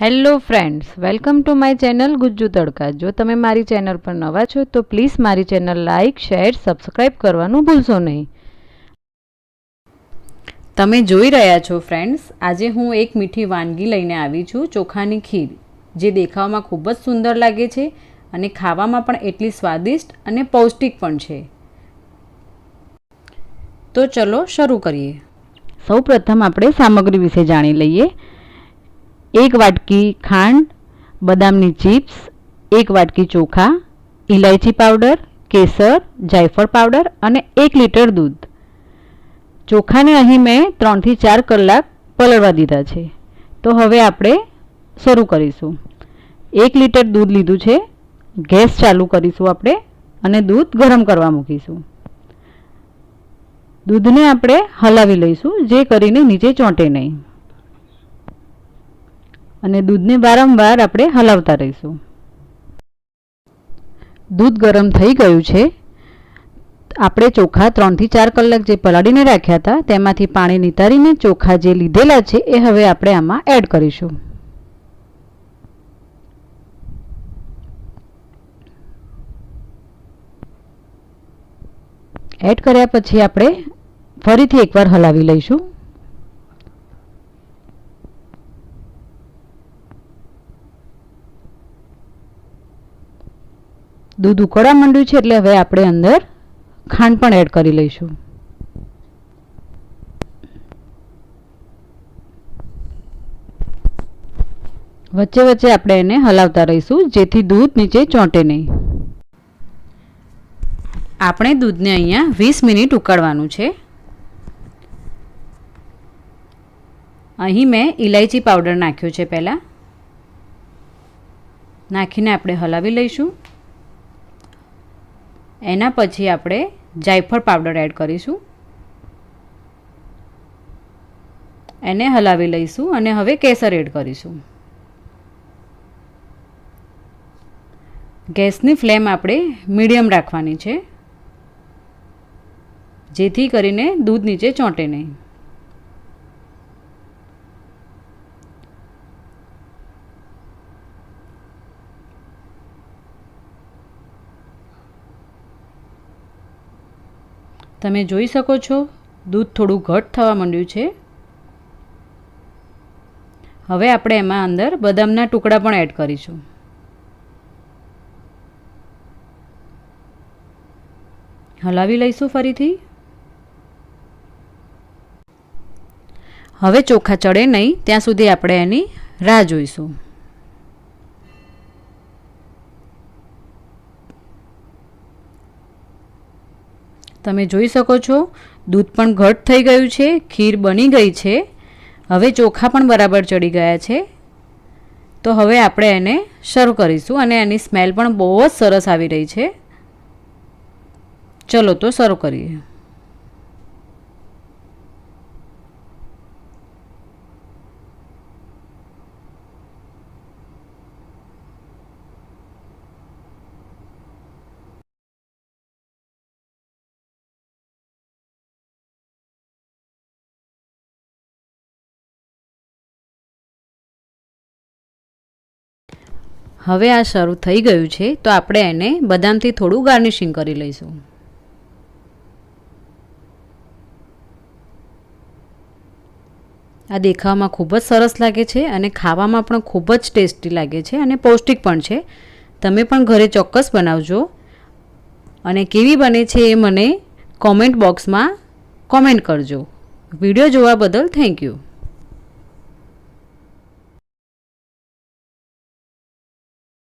Hello friends, welcome to my channel Gujju Tadka. જો તમે મારી ચેનલ પર નવા છો, તો પ્લીઝ મારી ચેનલ લાઇક, શેર સબસ્ક્રાઈબ કરવાનું ભૂલશો નહીં. તમે જોઈ રહ્યા છો ફ્રેન્ડ્સ, આજે હું એક મીઠી વાનગી લઈને આવી છું, ચોખાની ખીર, જે દેખાવમાં ખૂબ જ સુંદર લાગે છે અને ખાવામાં પણ એટલી સ્વાદિષ્ટ અને પૌષ્ટિક પણ છે. તો ચલો શરૂ કરીએ. સૌ પ્રથમ આપણે સામગ્રી વિશે જાણી લઈએ. એક વાટકી ખાંડ, બદામની ચિપ્સ, એક વાટકી ચોખા ઇલાયચી પાવડર, કેસર, જાયફળ પાવડર અને એક લીટર દૂધ. ચોખાને અહીં મેં ત્રણથી ચાર કલાક પલળવા દીધા છે. તો હવે આપણે શરૂ કરીશું. એક લીટર દૂધ લીધું છે. ગેસ ચાલુ કરીશું આપણે અને દૂધ ગરમ કરવા મૂકીશું. દૂધને આપણે હલાવી લઈશું, જે કરીને નીચે ચોંટે નહીં. અને દૂધને વારંવાર આપણે હલાવતા રહીશું. દૂધ ગરમ થઈ ગયું છે. આપણે ચોખા ત્રણથી ચાર કલાક જે પલાળીને રાખ્યા હતા, તેમાંથી પાણી નિતારીને ચોખા જે લીધેલા છે, એ હવે આપણે આમાં એડ કરીશું. એડ કર્યા પછી આપણે ફરીથી એકવાર હલાવી લઈશું. દૂધ ઉકળવા માંડ્યું છે એટલે હવે આપણે અંદર ખાંડ પણ એડ કરી લઈશું. વચ્ચે વચ્ચે આપણે એને હલાવતા રહીશું, જેથી દૂધ નીચે ચોંટે નહીં. આપણે દૂધને અહીંયા વીસ મિનિટ ઉકાળવાનું છે. અહીં મેં ઇલાયચી પાવડર નાખ્યો છે પહેલાં. નાખીને આપણે હલાવી લઈશું. એના પછી આપણે જાયફળ પાવડર એડ કરીશું. એને હલાવી લઈશું અને હવે કેસર એડ કરીશું. ગેસની ફ્લેમ આપણે મીડિયમ રાખવાની છે, જેથી કરીને દૂધ નીચે ચોંટે નહીં. તમે જોઈ શકો છો, દૂધ થોડું ઘટ થવા માંડ્યું છે. હવે આપણે એમાં અંદર બદામના ટુકડા પણ એડ કરીશું. હલાવી લઈશું ફરીથી. હવે ચોખા ચડે નહીં, ત્યાં સુધી આપણે એની રાહ જોઈશું. તમે જોઈ શકો છો, દૂધ પણ ઘટ થઈ ગયું છે, ખીર બની ગઈ છે, હવે ચોખા પણ બરાબર ચડી ગયા છે. તો હવે આપણે એને શરૂ કરીશું અને એની સ્મેલ પણ બહુ જ સરસ આવી રહી છે. ચલો તો શરૂ કરીએ. હવે આ શરૂ થઈ ગયું છે, તો આપણે એને બદામથી થોડું ગાર્નિશિંગ કરી લઈશું. આ દેખાવામાં ખૂબ જ સરસ લાગે છે અને ખાવામાં પણ ખૂબ જ ટેસ્ટી લાગે છે અને પૌષ્ટિક પણ છે. તમે પણ ઘરે ચોક્કસ બનાવજો. અને કેવી બને છે એ મને કોમેન્ટ બોક્સમાં કોમેન્ટ કરજો. વીડિયો જોવા બદલ થેન્ક યુ